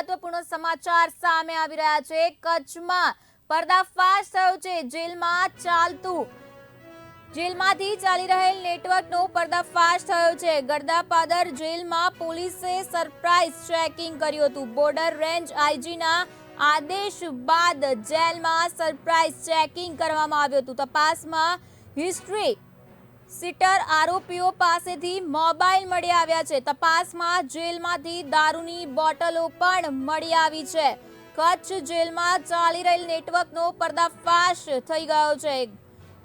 મહત્વપૂર્ણ સમાચાર સામે આવી રહ્યા છે. કચ્છમાં પર્દાફાશ થયો છે. જેલમાં ચાલતું જેલમાંથી ચાલી રહેલ નેટવર્કનો પર્દાફાશ થયો છે. ગરદાપાદર જેલમાં પોલીસે સરપ્રાઇઝ ચેકિંગ કર્યું હતું. બોર્ડર રેન્જ આઈજીના આદેશ બાદ જેલમાં સરપ્રાઇઝ ચેકિંગ કરવામાં આવ્યું હતું. તપાસમાં હિસ્ટ્રી સીટર આરોપીઓ પાસેથી મોબાઈલ મળી આવ્યા છે. તપાસમાં જેલમાંથી દારૂની બોટલો પણ મળી આવી છે. કચ્છ જેલમાં ચાલી રહેલ નેટવર્કનો પર્દાફાશ થઈ ગયો છે.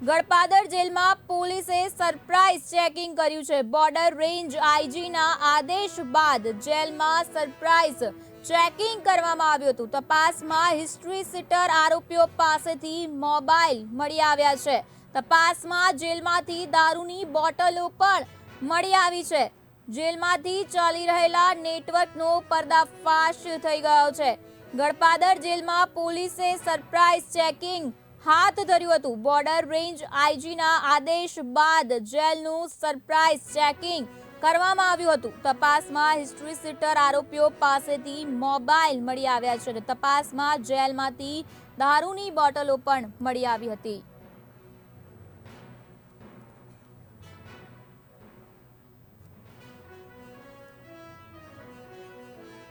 ગળપાદર જેલમાં પોલીસે સરપ્રાઇઝ ચેકિંગ કર્યું છે. બોર્ડર રેન્જ આઈજીના આદેશ બાદ જેલમાં સરપ્રાઇઝ ચેકિંગ કરવામાં આવ્યું હતું. તપાસમાં હિસ્ટ્રી સીટર આરોપીઓ પાસેથી મોબાઈલ મળી આવ્યા છે. તપાસમાં જેલમાંથી દારૂની બોટલો પણ મળી આવી છે. જેલમાંથી ચાલી રહેલા નેટવર્કનો પર્દાફાશ થઈ ગયો છે. ગળપાદર જેલમાં પોલીસે સરપ્રાઇઝ ચેકિંગ હાથ ધર્યું હતું. બોર્ડર રેન્જ આઈજીના આદેશ બાદ જેલનું સરપ્રાઇઝ ચેકિંગ કરવામાં આવ્યું હતું. તપાસમાં હિસ્ટ્રી સીટર આરોપીઓ પાસેથી મોબાઈલ મળી આવ્યા છે તપાસમાં જેલમાંથી દારૂની બોટલો પણ મળી આવી હતી.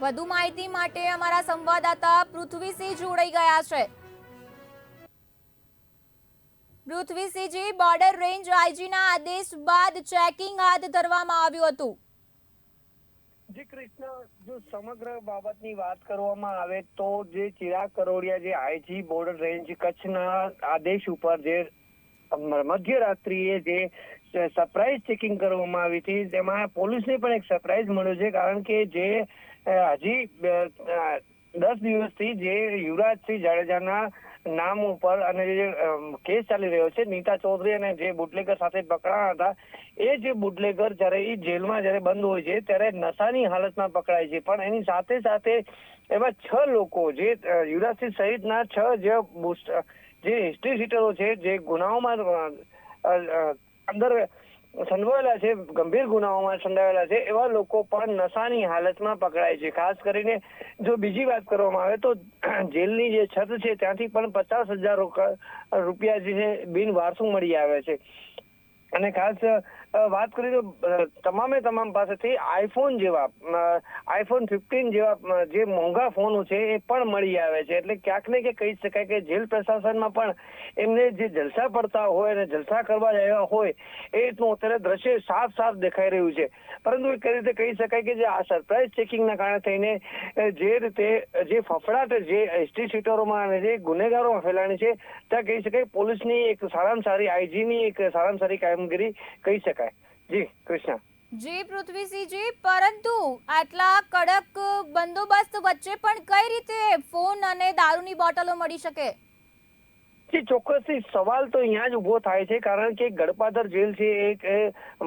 વધુ માહિતી માટે અમારા સંવાદદાતા પૃથ્વીસિંહ જોડાઈ ગયા છે. પૃથ્વીસિંહજી બોર્ડર રેન્જ આઈજીના આદેશ બાદ ચેકિંગ હાથ ધરવામાં આવ્યું હતું. જી કૃષ્ણ, જો સમગ્ર બાબતની વાત કરવામાં આવે તો જે ચિરાગ કરોડિયા જે આઈજી બોર્ડર રેન્જ કચ્છના આદેશ ઉપર જે મધ્યરાત્રિએ જે સરપ્રાઇઝ ચેકિંગ કરવામાં આવી હતી, તેમાં પોલીસને પણ એક સરપ્રાઇઝ મળ્યો છે, કારણ કે જે હજી દસ દિવસથી જે યુવરાજસિંહ જાડેજાના નામ ઉપર અને જે કેસ ચાલી રહ્યો છે, નીતા ચૌધરી અને જે બુટલેગર સાથે પકડાયા હતા, એ જે બુટલેગર જ્યારે એ જેલમાં જ્યારે બંધ હોય છે, ત્યારે નશાની હાલતમાં પકડાય છે. પણ એની સાથે સાથે એવા છ લોકો જે યુવરાજસિંહ સહિતના છ જે જે હિસ્ટ્રી સીટરો છે, જે ગુનાઓમાં અંદર સંડોવાયેલા છે, ગંભીર ગુનાઓમાં સંડાયેલા છે, એવા લોકો પણ નશાની હાલતમાં પકડાય છે. ખાસ કરીને જો બીજી વાત કરવામાં આવે તો જેલની જે છત છે, ત્યાંથી પણ પચાસ હજાર રૂપિયા જે છે, બિન વારસુ મળી આવે છે. અને ખાસ વાત કરીએ તો તમામે તમામ પાસેથી આઈફોન જેવા આઈફોન ફિફ્ટીન જેવા જે મોંઘા ફોનો છે એ પણ મળી આવે છે. એટલે ક્યાંક ને ક્યાંક કહી શકાય કે જેલ પ્રશાસનમાં પણ એમને જે જલસા પડતા હોય અને જલસા કરવા આવ્યા હોય, એ રીતનું અત્યારે દ્રશ્ય સાફ સાફ દેખાઈ રહ્યું છે. પરંતુ એક રીતે કહી શકાય કે જે આ સરપ્રાઇઝ ચેકિંગના કારણે થઈને જે રીતે જે ફફડાટ, જે એસટી સીટરોમાં અને જે ગુનેગારોમાં ફેલાણી છે, ત્યાં કહી શકાય પોલીસની એક સારામાં સારી, આઈજીની એક સારામાં સારી કામગીરી કહી શકાય. જી, કૃષ્ણ. જી, પૃથ્વીસિંહજી, પરંતુ આટલા કડક બંદોબસ્ત વચ્ચે પણ કઈ રીતે ફોન અને દારૂની બોટલો મળી શકે? જી ચોક્કસથી સવાલ તો અહીંયા જ ઊભો થાય છે, કારણ કે ગડપાદર જેલ છે એક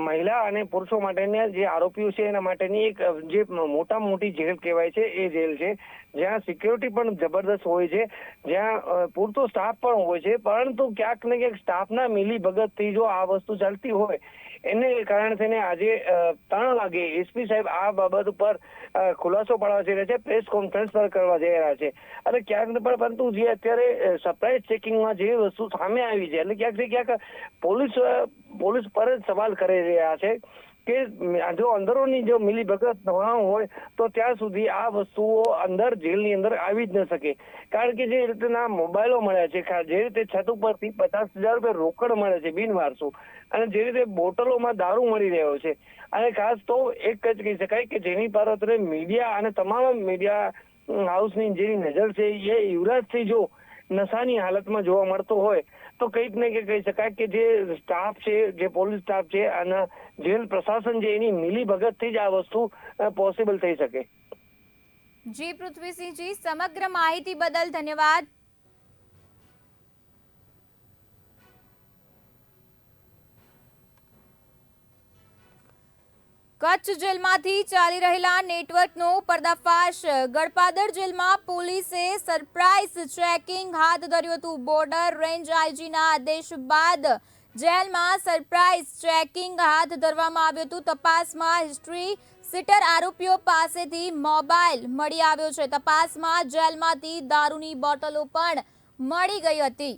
મહિલા અને પુરુષો માટેના જે આરોપીઓ છે, એના માટેની એક જે મોટા મોટી જેલ કહેવાય છે, એ જેલ છે. જ્યાં સિક્યોરિટી પણ જબરદસ્ત હોય છે, જ્યાં પૂરતો સ્ટાફ પણ હોય છે, પરંતુ ક્યાંક ને ક્યાંક સ્ટાફના મિલી ભગતથી જો આ વસ્તુ ચાલતી હોય, એને કારણે થઈને આજે ત્રણ વાગે એસપી સાહેબ આ બાબત ઉપર ખુલાસો પાડવા જઈ રહ્યા છે, પ્રેસ કોન્ફરન્સ પર કરવા જઈ રહ્યા છે. અને ક્યાંક પણ પરંતુ જે અત્યારે સરપ્રાઇઝ ચેકિંગમાં જે વસ્તુ સામે આવી છે. એટલે ક્યાંક ક્યાંક પોલીસ પોલીસ પર જ સવાલ કરી રહ્યા છે કે જો અંદરોની જો મિલીભગત ન હોય તો ત્યાં સુધી આ વસ્તુઓ અંદર જેલની અંદર આવી જ ન શકે. કારણ કે જે રીતના મોબાઈલો મળ્યા છે જે રીતે છત ઉપરથી પચાસ હજાર રૂપિયા રોકડ મળે છે બિનવારસુ અને જે રીતે બોટલોમાં દારૂ મળી રહ્યો છે. અને ખાસ તો એક જ કહી શકાય કે જેની પર અત્યારે મીડિયા અને તમામ મીડિયા હાઉસની જેની નજર છે એ યુવરાજથી જો નશાની હાલતમાં જોવા મળતો હોય તો કંઈક ને કંઈક કહી શકાય કે જે સ્ટાફ છે, જે પોલીસ સ્ટાફ છે અને જેલ પ્રશાસન છે એની મિલી ભગતથી જ આ વસ્તુ પોસિબલ થઈ શકે. જી, પૃથ્વીસિંહજી, સમગ્ર માહિતી બદલ ધન્યવાદ. કચ્છ જેલમાંથી ચાલી રહેલા નેટવર્કનો પર્દાફાશ. ગડપાદર જેલમાં પોલીસે સરપ્રાઇઝ ચેકિંગ હાથ ધર્યું હતું. બોર્ડર રેન્જ આઈજીના આદેશ બાદ જેલમાં સરપ્રાઇઝ ચેકિંગ હાથ ધરવામાં આવ્યું હતું. તપાસમાં હિસ્ટ્રી સિટર આરોપીઓ પાસેથી મોબાઈલ મળી આવ્યો છે. તપાસમાં જેલમાંથી દારૂની બોટલો પણ મળી ગઈ હતી.